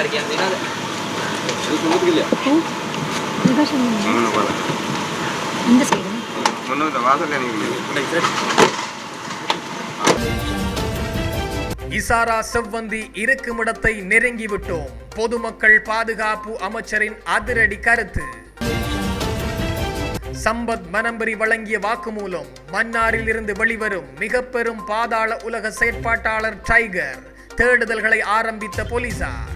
കളിക്കാൻ തീരാതെ കൊടുക്കില്ല இந்த சைடு മുന്നൂറ് വാസല്ല இசாரா செவ்வந்தி இருக்குமிடத்தை நெருங்கிவிட்டோம் பொதுமக்கள் பாதுகாப்பு அமைச்சரின் அதிரடி கருத்து சம்பத் மனம்பரி வழங்கிய வாக்குமூலம் மன்னாரில் இருந்து வெளிவரும் மிக பெரும் பாதாள உலக செயற்பாட்டாளர் டைகர் தேடுதல்களை ஆரம்பித்த போலீசார்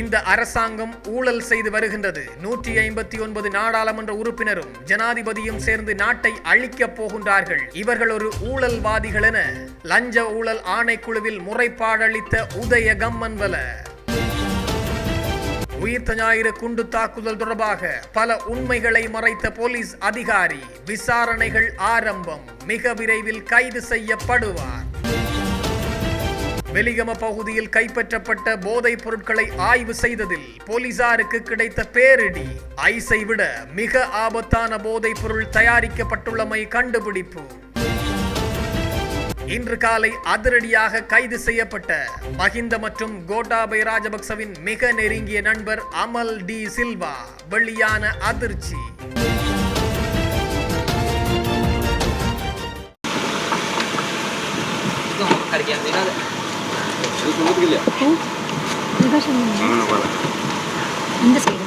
இந்த அரசாங்கம் ஊழல் செய்து வருகின்றது. நூற்றி ஐம்பத்தி ஒன்பது நாடாளுமன்ற உறுப்பினரும் ஜனாதிபதியும் சேர்ந்து நாட்டை அழிக்கப் போகின்றார்கள். இவர்கள் ஒரு ஊழல்வாதிகள் என லஞ்ச ஊழல் ஆணைக்குழுவில் முறைப்பாடளித்த உதய கம்மன்வல உயிர்த்த ஞாயிறு குண்டு தாக்குதல் தொடர்பாக பல உண்மைகளை மறைத்த போலீஸ் அதிகாரி விசாரணைகள் ஆரம்பம் மிக விரைவில் கைது செய்யப்படுவார். வெலிகம பகுதியில் கைப்பற்றப்பட்ட போதைப் பொருட்களை ஆய்வு செய்ததில் போலீசாருக்கு கிடைத்த பேரிடி. ஐஸை விட மிக ஆபத்தான போதைப் பொருள் தயாரிக்கப்பட்டுள்ளமை கண்டுபிடிப்பு. இன்று காலை அதிரடியாக கைது செய்யப்பட்ட மஹிந்த மற்றும் கோட்டாபை ராஜபக்சவின் மிக நெருங்கிய நண்பர் அமல் டி சில்வா வெளியான அதிர்ச்சி. கிடைக்காது இந்த சைடு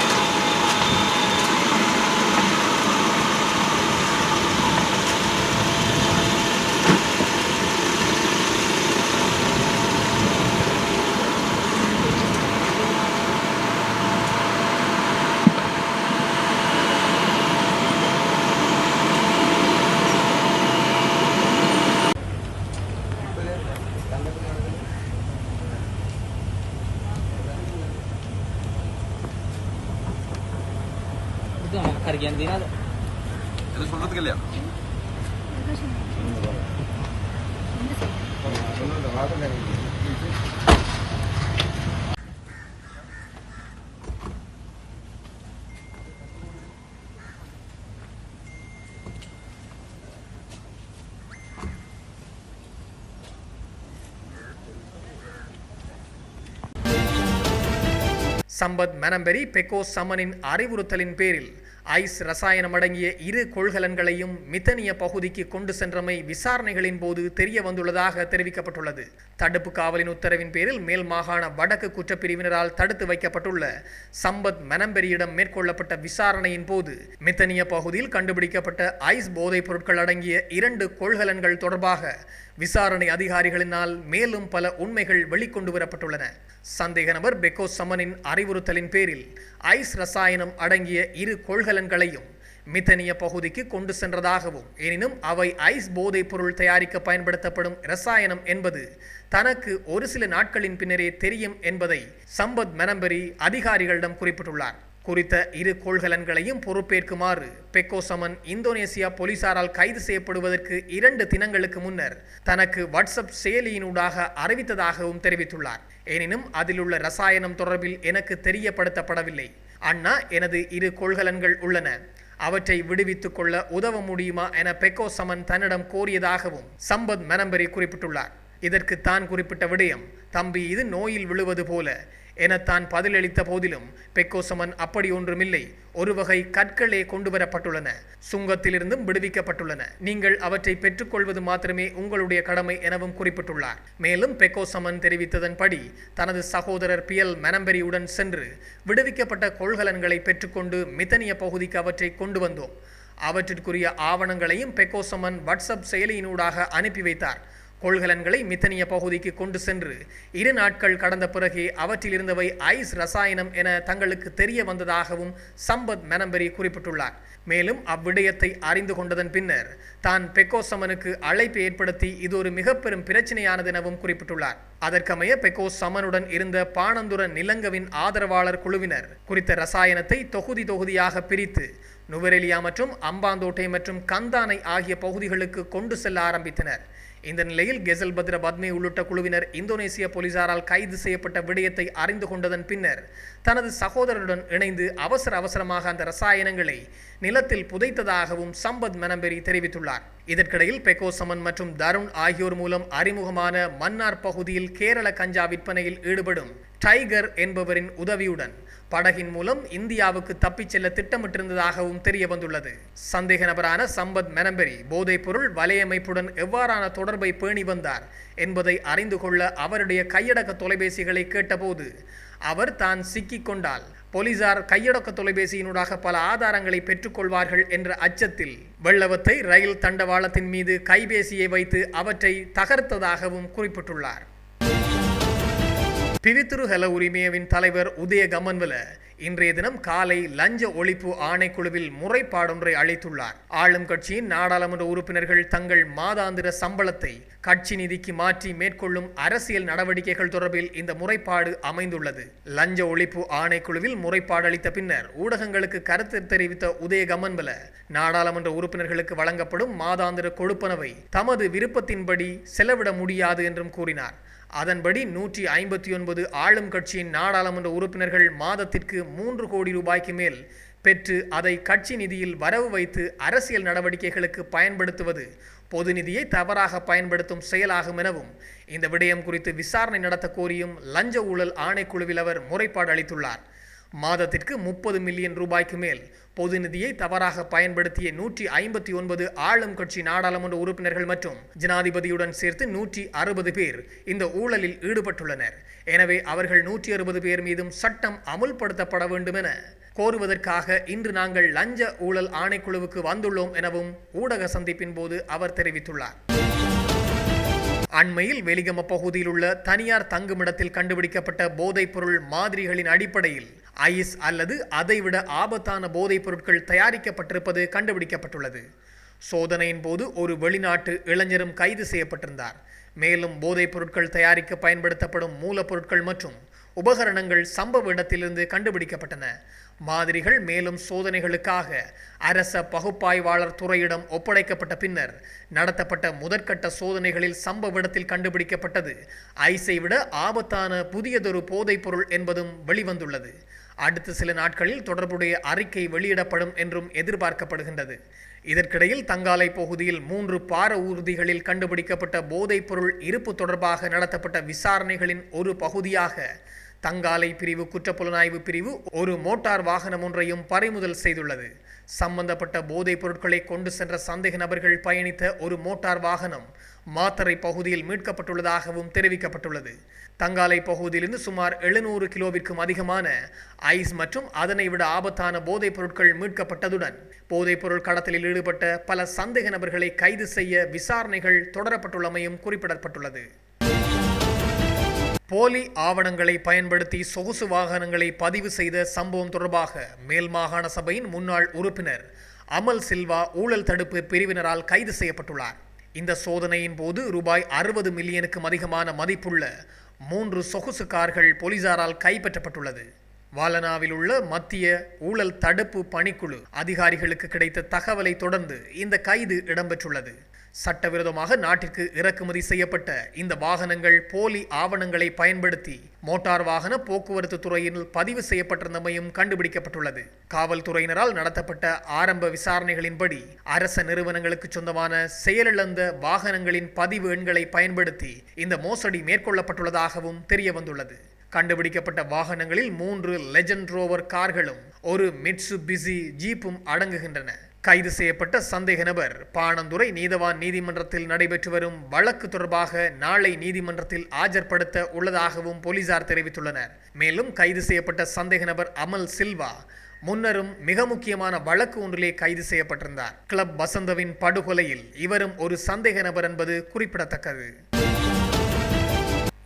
Argentina. ¿Eres சொல்றதுக்கு இல்லையா சம்பத் மனம்பெரி பெக்கோ சமனின் அறிவுறுத்தலின் பேரில் ஐஸ் ரசாயனம் அடங்கிய இரு கொள்கலன்களையும் மித்தனிய பகுதிக்கு கொண்டு சென்றமை விசாரணைகளின் போது தெரிய வந்துள்ளதாக தெரிவிக்கப்பட்டுள்ளது. தடுப்பு காவலின் உத்தரவின் பேரில் மேல் மாகாண வடக்கு குற்றப்பிரிவினரால் தடுத்து வைக்கப்பட்டுள்ள சம்பத் மனம்பெரியிடம் மேற்கொள்ளப்பட்ட விசாரணையின் போது மித்தனிய பகுதியில் கண்டுபிடிக்கப்பட்ட ஐஸ் போதைப் பொருட்கள் அடங்கிய இரண்டு கொள்கலன்கள் தொடர்பாக விசாரணை அதிகாரிகளினால் மேலும் பல உண்மைகள் வெளிக்கொண்டு வரப்பட்டுள்ளன. சந்தேக நபர் பெக்கோ சமனின் அறிவுறுத்தலின் பேரில் ஐஸ் ரசாயனம் அடங்கிய இரு கொள்கலன்களையும் மித்தனிய பகுதிக்கு கொண்டு சென்றதாகவும் எனினும் அவை ஐஸ் போதைப் பொருள் தயாரிக்க பயன்படுத்தப்படும் ரசாயனம் என்பது தனக்கு ஒரு சில நாட்களின் பின்னரே தெரியும் என்பதை சம்பத் மெனம்பரி அதிகாரிகளிடம் குறிப்பிட்டுள்ளார். குறித்த இரு கொள்கலன்களையும் பொறுப்பேற்குமாறு பெக்கோசமன் இந்தோனேசியா போலீசாரால் கைது செய்யப்படுவதற்கு இரண்டு தினங்களுக்கு முன்னர் தனக்கு வாட்ஸ்அப் செயலியினூடாக அறிவித்ததாகவும் தெரிவித்துள்ளார். எனினும் அதிலுள்ள ரசாயனம் தொடர்பில் எனக்கு தெரியப்படுத்தப்படவில்லை. அண்ணா எனது இரு கொள்கலன்கள் உள்ளன. அவற்றை விடுவித்துக் கொள்ள உதவ முடியுமா என பெக்கோ சமன் தன்னிடம் கோரியதாகவும் சம்பத் மெனம்பரி குறிப்பிட்டுள்ளார். இதற்கு தான் குறிப்பிட்ட விடயம் தம்பி இது நோயில் விழுவது போல. என தான் பதிலளித்த போதிலும் பெக்கோசமன் அப்படி ஒன்றுமில்லை. ஒரு வகை கற்களே கொண்டு வரப்பட்டுள்ளன சுங்கத்திலிருந்தும் விடுவிக்கப்பட்டுள்ளன. நீங்கள் அவற்றை பெற்றுக்கொள்வது மாத்திரமே உங்களுடைய கடமை எனவும் குறிப்பிட்டுள்ளார். மேலும் பெக்கோசமன் தெரிவித்ததன்படி தனது சகோதரர் பியல் மெனம்பெரியுடன் சென்று விடுவிக்கப்பட்ட கொள்கலன்களை பெற்றுக்கொண்டு மித்தனிய பகுதிக்கு அவற்றை கொண்டு வந்தோம். அவற்றிற்குரிய ஆவணங்களையும் பெக்கோசமன் வாட்ஸ்அப் செயலியினூடாக அனுப்பி வைத்தார். கொள்கலன்களை மித்தனிய பகுதிக்கு கொண்டு சென்று இரு நாட்கள் கடந்த பிறகே அவற்றில் இருந்தவை ஐஸ் ரசாயனம் என தங்களுக்கு தெரிய வந்ததாகவும் சம்பத் மெனம்பெரி குறிப்பிட்டுள்ளார். மேலும் அவ்விடயத்தை அறிந்து கொண்டதன் பின்னர் தான் பெக்கோசமனுக்கு அழைப்பு ஏற்படுத்தி இது ஒரு மிக பெரும் பிரச்சனையானது எனவும் குறிப்பிட்டுள்ளார். அதற்கமைய பெக்கோ சமனுடன் இருந்த பாணந்துர நிலங்கவின் ஆதரவாளர் குழுவினர் குறித்த ரசாயனத்தை தொகுதி தொகுதியாக பிரித்து நுவரெலியா மற்றும் அம்பாந்தோட்டை மற்றும் கந்தானை ஆகிய பகுதிகளுக்கு கொண்டு செல்ல ஆரம்பித்தனர். இந்த நிலையில் கெசல் பத்ர பத்மே உள்ளிட்ட குழுவினர் இந்தோனேசிய போலீசாரால் கைது செய்யப்பட்ட விடயத்தை அறிந்து கொண்டதன் பின்னர் தனது சகோதரருடன் இணைந்து அவசர அவசரமாக அந்த ரசாயனங்களை நிலத்தில் புதைத்ததாகவும் சம்பத் மெனம்பெரி தெரிவித்துள்ளார். இதற்கிடையில் பெக்கோசமன் மற்றும் தருண் ஆகியோர் மூலம் அறிமுகமான மன்னார் பகுதியில் கேரள கஞ்சா விற்பனையில் ஈடுபடும் டைகர் என்பவரின் உதவியுடன் படகின் மூலம் இந்தியாவுக்கு தப்பிச் செல்ல திட்டமிட்டிருந்ததாகவும் தெரிய வந்துள்ளது சந்தேக நபரான சம்பத் மெனம்பெரி போதைப்பொருள் வலையமைப்புடன் எவ்வாறான தொடர்பை பேணி வந்தார் என்பதை அறிந்து கொள்ள அவருடைய கையடக்க தொலைபேசிகளை கேட்டபோது அவர் தான் சிக்கிக்கொண்டால் போலீசார் கையடக்க தொலைபேசியினூடாக பல ஆதாரங்களை பெற்றுக்கொள்வார்கள் என்ற அச்சத்தில் வெள்ளவத்தை ரயில் தண்டவாளத்தின் மீது கைபேசியை வைத்து அவற்றை தகர்த்ததாகவும் குறிப்பிட்டுள்ளார். பிவித்துரு ஹெல உரிமையவின் தலைவர் உதய கமன்வல இன்றைய தினம் காலை லஞ்ச ஒழிப்பு ஆணைக்குழுவில் முறைப்பாடொன்றை அளித்துள்ளார். ஆளும் கட்சியின் நாடாளுமன்ற உறுப்பினர்கள் தங்கள் மாதாந்திர சம்பளத்தை கட்சி நிதிக்கு மாற்றி மேற்கொள்ளும் அரசியல் நடவடிக்கைகள் தொடர்பில் இந்த முறைப்பாடு அமைந்துள்ளது. லஞ்ச ஒழிப்பு ஆணைக்குழுவில் முறைப்பாடு அளித்த பின்னர் ஊடகங்களுக்கு கருத்து தெரிவித்த உதய கமன்வல நாடாளுமன்ற உறுப்பினர்களுக்கு வழங்கப்படும் மாதாந்திர கொடுப்பனவை தமது விருப்பத்தின்படி செலவிட முடியாது என்றும் கூறினார். அதன்படி நூற்றி ஐம்பத்தி ஒன்பது ஆளும் கட்சியின் நாடாளுமன்ற உறுப்பினர்கள் மாதத்திற்கு மூன்று கோடி ரூபாய்க்கு மேல் பெற்று அதை கட்சி நிதியில் வரவு வைத்து அரசியல் நடவடிக்கைகளுக்கு பயன்படுத்துவது பொது நிதியை தவறாக பயன்படுத்தும் செயலாகும் எனவும் இந்த விடயம் குறித்து விசாரணை நடத்த கோரியும் லஞ்ச ஊழல் ஆணைக்குழுவில் அவர் முறைப்பாடு அளித்துள்ளார். மாதத்திற்கு முப்பது மில்லியன் ரூபாய்க்கு மேல் பொது நிதியை தவறாக பயன்படுத்திய நூற்றி ஐம்பத்தி ஒன்பது ஆளும் கட்சி நாடாளுமன்ற உறுப்பினர்கள் மற்றும் ஜனாதிபதியுடன் சேர்த்து நூற்றி அறுபது பேர் இந்த ஊழலில் ஈடுபட்டுள்ளனர். எனவே அவர்கள் நூற்றி அறுபது பேர் மீதும் சட்டம் அமுல்படுத்தப்பட வேண்டும் என கோருவதற்காக இன்று நாங்கள் லஞ்ச ஊழல் ஆணைக்குழுவுக்கு வந்துள்ளோம் எனவும் ஊடக சந்திப்பின் போது அவர் தெரிவித்துள்ளார். அண்மையில் வெலிகம பகுதியில் உள்ள தனியார் தங்குமிடத்தில் கண்டுபிடிக்கப்பட்ட போதைப்பொருள் மாதிரிகளின் அடிப்படையில் ஐஸ் அல்லது அதைவிட ஆபத்தான போதைப் பொருட்கள் தயாரிக்கப்பட்டிருப்பது கண்டுபிடிக்கப்பட்டுள்ளது. சோதனையின் போது ஒரு வெளிநாட்டு இளைஞரும் கைது செய்யப்பட்டிருந்தார். மேலும் போதைப் பொருட்கள் தயாரிக்க பயன்படுத்தப்படும் மூலப்பொருட்கள் மற்றும் உபகரணங்கள் சம்பவ இடத்திலிருந்து கண்டுபிடிக்கப்பட்டன. மாதிரிகள் மேலும் சோதனைகளுக்காக அரச பகுப்பாய்வாளர் துறையிடம் ஒப்படைக்கப்பட்ட பின்னர் நடத்தப்பட்ட முதற்கட்ட சோதனைகளில் சம்பவ இடத்தில் கண்டுபிடிக்கப்பட்டது. ஐஸை விட ஆபத்தான புதியதொரு போதைப்பொருள் என்பதும் வெளிவந்துள்ளது. அடுத்த சில நாட்களில் தொடர்புடைய அறிக்கை வெளியிடப்படும் என்றும் எதிர்பார்க்கப்படுகின்றது. இதற்கிடையில் தங்காலை பகுதியில் மூன்று பார ஊர்திகளில் கண்டுபிடிக்கப்பட்ட போதைப்பொருள் இருப்பு தொடர்பாக நடத்தப்பட்ட விசாரணைகளின் ஒரு பகுதியாக தங்காலை பிரிவு குற்றப்புலனாய்வு பிரிவு ஒரு மோட்டார் வாகனம் ஒன்றையும் பறிமுதல் செய்துள்ளது. சம்பந்தப்பட்ட போதைப் பொருட்களை கொண்டு சென்ற சந்தேக நபர்கள் பயணித்த ஒரு மோட்டார் வாகனம் மாத்தரை பகுதியில் மீட்கப்பட்டுள்ளதாகவும் தெரிவிக்கப்பட்டுள்ளது. தங்காலை பகுதியிலிருந்து சுமார் எழுநூறு கிலோவிற்கும் அதிகமான ஐஸ் மற்றும் அதனை விட ஆபத்தான போதைப் பொருட்கள் மீட்கப்பட்டதுடன் போதைப் பொருள் கடத்தலில் ஈடுபட்ட பல சந்தேக நபர்களை கைது செய்ய விசாரணைகள் தொடரப்பட்டுள்ளமையும் குறிப்பிடப்பட்டுள்ளது. போலி ஆவணங்களை பயன்படுத்தி சொகுசு வாகனங்களை பதிவு செய்த சம்பவம் தொடர்பாக மேல் மாகாண சபையின் முன்னாள் உறுப்பினர் அமல் சில்வா ஊழல் தடுப்பு பிரிவினரால் கைது செய்யப்பட்டுள்ளார். இந்த சோதனையின் போது ரூபாய் அறுபது மில்லியனுக்கும் அதிகமான மதிப்புள்ள மூன்று சொகுசு கார்கள் போலீசாரால் கைப்பற்றப்பட்டுள்ளது. வாலனாவில் உள்ள மத்திய ஊழல் தடுப்பு பணிக்குழு அதிகாரிகளுக்கு கிடைத்த தகவலை தொடர்ந்து இந்த கைது இடம்பெற்றுள்ளது. சட்டவிரோதமாக நாட்டிற்கு இறக்குமதி செய்யப்பட்ட இந்த வாகனங்கள் போலி ஆவணங்களை பயன்படுத்தி மோட்டார் வாகன போக்குவரத்து துறையில் பதிவு செய்யப்பட்டிருந்தமையும் கண்டுபிடிக்கப்பட்டுள்ளது. காவல்துறையினரால் நடத்தப்பட்ட ஆரம்ப விசாரணைகளின்படி அரச நிறுவனங்களுக்கு சொந்தமான செயலிழந்த வாகனங்களின் பதிவு எண்களை பயன்படுத்தி இந்த மோசடி மேற்கொள்ளப்பட்டுள்ளதாகவும் தெரிய வந்துள்ளது கண்டுபிடிக்கப்பட்ட வாகனங்களில் மூன்று லெஜண்ட் ரோவர் கார்களும் ஒரு மிட்சு பிசி ஜீப்பும் அடங்குகின்றன. கைது செய்யப்பட்ட சந்தேக நபர். பாணந்துரை நீதவான் நீதிமன்றத்தில் நடைபெற்று வரும் வழக்கு தொடர்பாக நாளை நீதிமன்றத்தில் ஆஜர்படுத்த உள்ளதாகவும் போலீசார் தெரிவித்துள்ளனர். மேலும் கைது செய்யப்பட்ட சந்தேக நபர் அமல் சில்வா முன்னரும் மிக முக்கியமான வழக்கு ஒன்றிலே கைது செய்யப்பட்டிருந்தார். கிளப் வசந்தவின் படுகொலையில் இவரும் ஒரு சந்தேக நபர் என்பது குறிப்பிடத்தக்கது.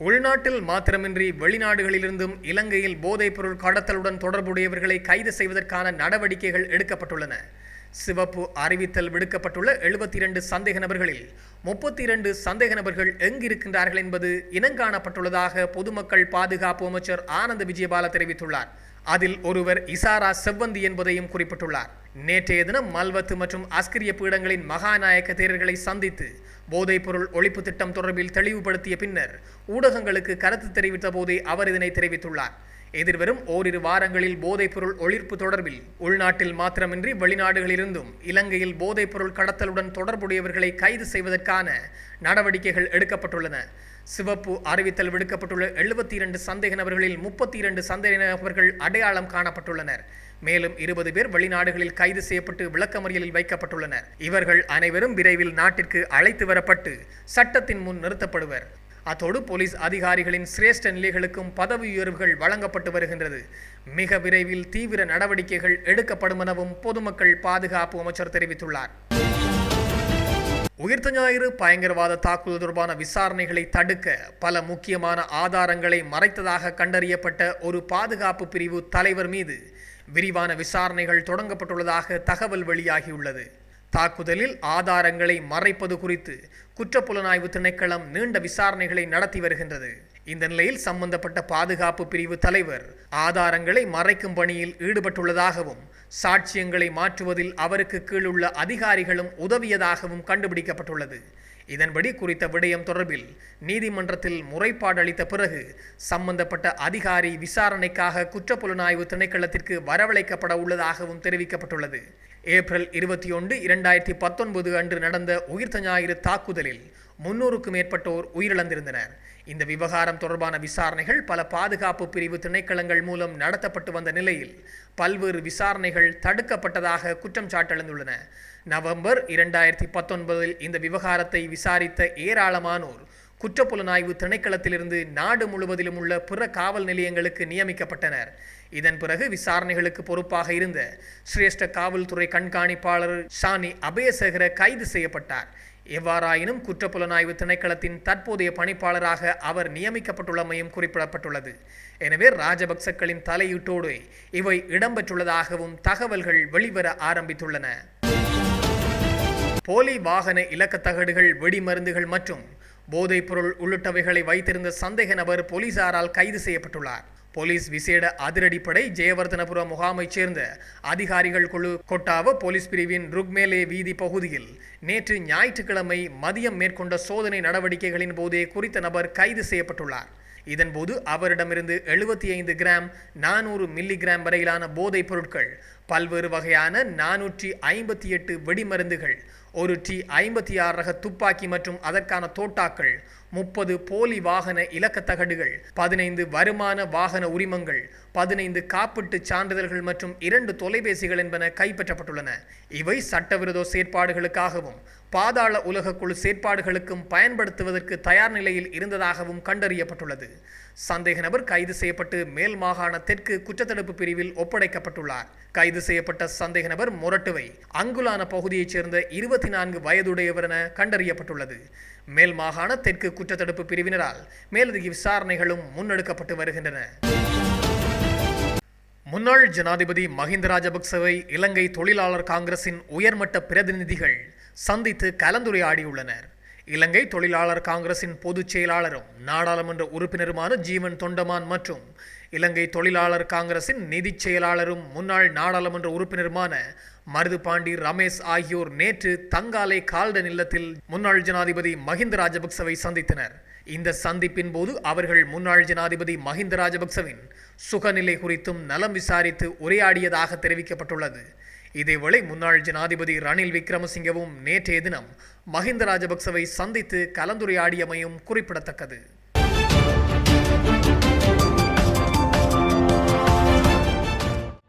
உள்நாட்டில் மாத்திரமின்றி வெளிநாடுகளிலிருந்தும் இலங்கையில் போதைப்பொருள் கடத்தலுடன் தொடர்புடையவர்களை கைது செய்வதற்கான நடவடிக்கைகள் எடுக்கப்பட்டுள்ளன. சிவப்பு அறிவித்தல் விடுக்கப்பட்டுள்ள எழுபத்தி இரண்டு சந்தேக நபர்களில் முப்பத்தி இரண்டு சந்தேக நபர்கள் எங்கிருக்கின்றார்கள் என்பது இனங்காணப்பட்டுள்ளதாக பொதுமக்கள் பாதுகாப்பு அமைச்சர் ஆனந்த விஜயபால தெரிவித்துள்ளார். அதில் ஒருவர் இசாரா செவ்வந்தி என்பதையும் குறிப்பிட்டுள்ளார். நேற்றைய தினம் மல்வத்து மற்றும் அஸ்கிரிய பீடங்களின் மகாநாயக்க தேரர்களை சந்தித்து போதைப்பொருள் ஒழிப்பு திட்டம் தொடர்பில் தெளிவுபடுத்திய பின்னர் ஊடகங்களுக்கு கருத்து தெரிவித்த போதே அவர் இதனை தெரிவித்துள்ளார். எதிர்வரும் ஓரிரு வாரங்களில் போதைப்பொருள் ஒழிப்பு தொடர்பில் உள்நாட்டில் மாத்திரமின்றி வெளிநாடுகளிலிருந்தும் இலங்கையில் போதைப்பொருள் கடத்தலுடன் தொடர்புடையவர்களை கைது செய்வதற்கான நடவடிக்கைகள் எடுக்கப்பட்டுள்ளன. சிவப்பு அறிவித்தல் விடுக்கப்பட்டுள்ள எழுபத்தி இரண்டு சந்தேக நபர்களில் முப்பத்தி இரண்டு சந்தேக நபர்கள் அடையாளம் காணப்பட்டுள்ளனர். மேலும் இருபது பேர் வெளிநாடுகளில் கைது செய்யப்பட்டு விளக்கமறியலில் வைக்கப்பட்டுள்ளனர். இவர்கள் அனைவரும் விரைவில் நாட்டிற்கு அழைத்து வரப்பட்டு சட்டத்தின் முன் நிறுத்தப்படுவர். அத்தோடு போலீஸ் அதிகாரிகளின் சிரேஷ்ட நிலைகளுக்கும் பதவி உயர்வுகள் வழங்கப்பட்டு வருகின்றது. மிக விரைவில் தீவிர நடவடிக்கைகள் எடுக்கப்படும் எனவும் பொதுமக்கள் பாதுகாப்பு அமைச்சர் தெரிவித்துள்ளார். உயிர்த்த ஞாயிறு பயங்கரவாத தாக்குதல் தொடர்பான விசாரணைகளை தடுக்க பல முக்கியமான ஆதாரங்களை மறைத்ததாக கண்டறியப்பட்ட ஒரு பாதுகாப்பு பிரிவு தலைவர் மீது விரிவான விசாரணைகள் தொடங்கப்பட்டுள்ளதாக தகவல் வெளியாகியுள்ளது. தாக்குதலில் ஆதாரங்களை மறைப்பது குறித்து குற்றப்புலனாய்வு திணைக்களம் நீண்ட விசாரணைகளை நடத்தி வருகின்றது. இந்த நிலையில் சம்பந்தப்பட்ட பாதுகாப்பு பிரிவு தலைவர் ஆதாரங்களை மறைக்கும் பணியில் ஈடுபட்டுள்ளதாகவும் சாட்சியங்களை மாற்றுவதில் அவருக்கு கீழுள்ள அதிகாரிகளும் உதவியதாகவும் கண்டுபிடிக்கப்பட்டுள்ளது. இதன்படி குறித்த விடயம் தொடர்பில் நீதிமன்றத்தில் முறைப்பாடு அளித்த பிறகு சம்பந்தப்பட்ட அதிகாரி விசாரணைக்காக குற்றப்புலனாய்வு திணைக்களத்திற்கு வரவழைக்கப்பட உள்ளதாகவும் தெரிவிக்கப்பட்டுள்ளது. ஏப்ரல் இருபத்தி ஒன்று இரண்டாயிரத்தி பத்தொன்பது அன்று நடந்த உயிர்த்த ஞாயிறு தாக்குதலில் முன்னூறுக்கும் மேற்பட்டோர் உயிரிழந்திருந்தனர். இந்த விவகாரம் தொடர்பான விசாரணைகள் பல பாதுகாப்பு பிரிவு திணைக்களங்கள் மூலம் நடத்தப்பட்டு வந்த நிலையில் பல்வேறு விசாரணைகள் தடுக்கப்பட்டதாக குற்றம் சாட்டெழுந்துள்ளன நவம்பர் இரண்டாயிரத்தி பத்தொன்பதில் இந்த விவகாரத்தை விசாரித்த ஏராளமானோர் குற்றப்புலனாய்வு திணைக்களத்திலிருந்து நாடு முழுவதிலும் உள்ள பிற காவல் நிலையங்களுக்கு நியமிக்கப்பட்டனர். இதன் பிறகு விசாரணைகளுக்கு பொறுப்பாக இருந்த சிரேஷ்ட காவல்துறை கண்காணிப்பாளர் ஷானி அபயசேகர கைது செய்யப்பட்டார். எவ்வாறாயினும் குற்றப்புலனாய்வு திணைக்களத்தின் தற்போதைய பணிப்பாளராக அவர் நியமிக்கப்பட்டுள்ளமையும் குறிப்பிடப்பட்டுள்ளது. எனவே ராஜபக்சக்களின் தலையீட்டோடு இவை இடம்பெற்றுள்ளதாகவும் தகவல்கள் வெளிவர ஆரம்பித்துள்ளன. போலி வாகன இலக்கத்தகடுகள் வெடிமருந்துகள் மற்றும் போதைப்பொருள் உள்ளிட்டவைகளை வைத்திருந்த சந்தேக நபர் போலீசாரால் கைது செய்யப்பட்டுள்ளார். போலீஸ் விசேட அதிரடிப்படை ஜெயவர்தனபுர முகாமைச் சேர்ந்த அதிகாரிகள் குழு கொட்டாவ போலீஸ் பிரிவின் ருக்மேலே வீதி பகுதியில் நேற்று ஞாயிற்றுக்கிழமை மதியம் மேற்கொண்ட சோதனை நடவடிக்கைகளின் போதே குறித்த நபர் கைது செய்யப்பட்டுள்ளார். இதன்போது அவரிடமிருந்து எழுபத்தி ஐந்து கிராம் நானூறு மில்லி கிராம் வரையிலான போதைப் பொருட்கள் பல்வேறு வகையான நானூற்றி ஐம்பத்தி எட்டு வெடிமருந்துகள் ஒரு டி ஐம்பத்தி ஆறு ரக துப்பாக்கி மற்றும் அதற்கான தோட்டாக்கள் முப்பது போலி வாகன இலக்க தகடுகள் பதினைந்து வருமான வாகன உரிமங்கள் பதினைந்து காப்பீட்டு சான்றிதழ்கள் மற்றும் இரண்டு தொலைபேசிகள் என்பன கைப்பற்றப்பட்டுள்ளன. இவை சட்டவிரோத செயற்பாடுகளுக்காகவும் பாதாள உலகக்குழு செயற்பாடுகளுக்கும் பயன்படுத்துவதற்கு தயார் நிலையில் இருந்ததாகவும் கண்டறியப்பட்டுள்ளது. சந்தேக நபர் கைது செய்யப்பட்டு மேல் மாகாண தெற்கு குற்றத்தடுப்பு பிரிவில் ஒப்படைக்கப்பட்டுள்ளார். கைது செய்யப்பட்ட சந்தேக நபர் முரட்டுவை அங்குலான பகுதியைச் சேர்ந்த இருபத்தி நான்கு வயதுடையவர் என கண்டறியப்பட்டுள்ளது. மேல் மாகாண தெற்கு குற்றத்தடுப்பு பிரிவினரால் மேலதிக விசாரணைகளும் முன்னெடுக்கப்பட்டு வருகின்றன. முன்னாள் ஜனாதிபதி மஹிந்த ராஜபக்சவை இலங்கை தொழிலாளர் காங்கிரசின் உயர்மட்ட பிரதிநிதிகள் சந்தித்து கலந்துரையாடியுள்ளனர். இலங்கை தொழிலாளர் காங்கிரசின் பொதுச் செயலாளரும் நாடாளுமன்ற உறுப்பினருமான ஜீவன் தொண்டமான் மற்றும் இலங்கை தொழிலாளர் காங்கிரசின் நிதிச் செயலாளரும் முன்னாள் நாடாளுமன்ற உறுப்பினருமான மருதுபாண்டி ரமேஷ் ஆகியோர் நேற்று தங்காலை கால்டன் இல்லத்தில் முன்னாள் ஜனாதிபதி மஹிந்த ராஜபக்சவை சந்தித்தனர். இந்த சந்திப்பின் போது அவர்கள் முன்னாள் ஜனாதிபதி மஹிந்த ராஜபக்சவின் சுகநிலை குறித்தும் நலம் விசாரித்து உரையாடியதாக தெரிவிக்கப்பட்டுள்ளது. இதேவேளை முன்னாள் ஜனாதிபதி ரணில் விக்ரமசிங்கவும் நேற்றைய தினம் மஹிந்த ராஜபக்சவை சந்தித்து கலந்துரையாடியமையும் குறிப்பிடத்தக்கது.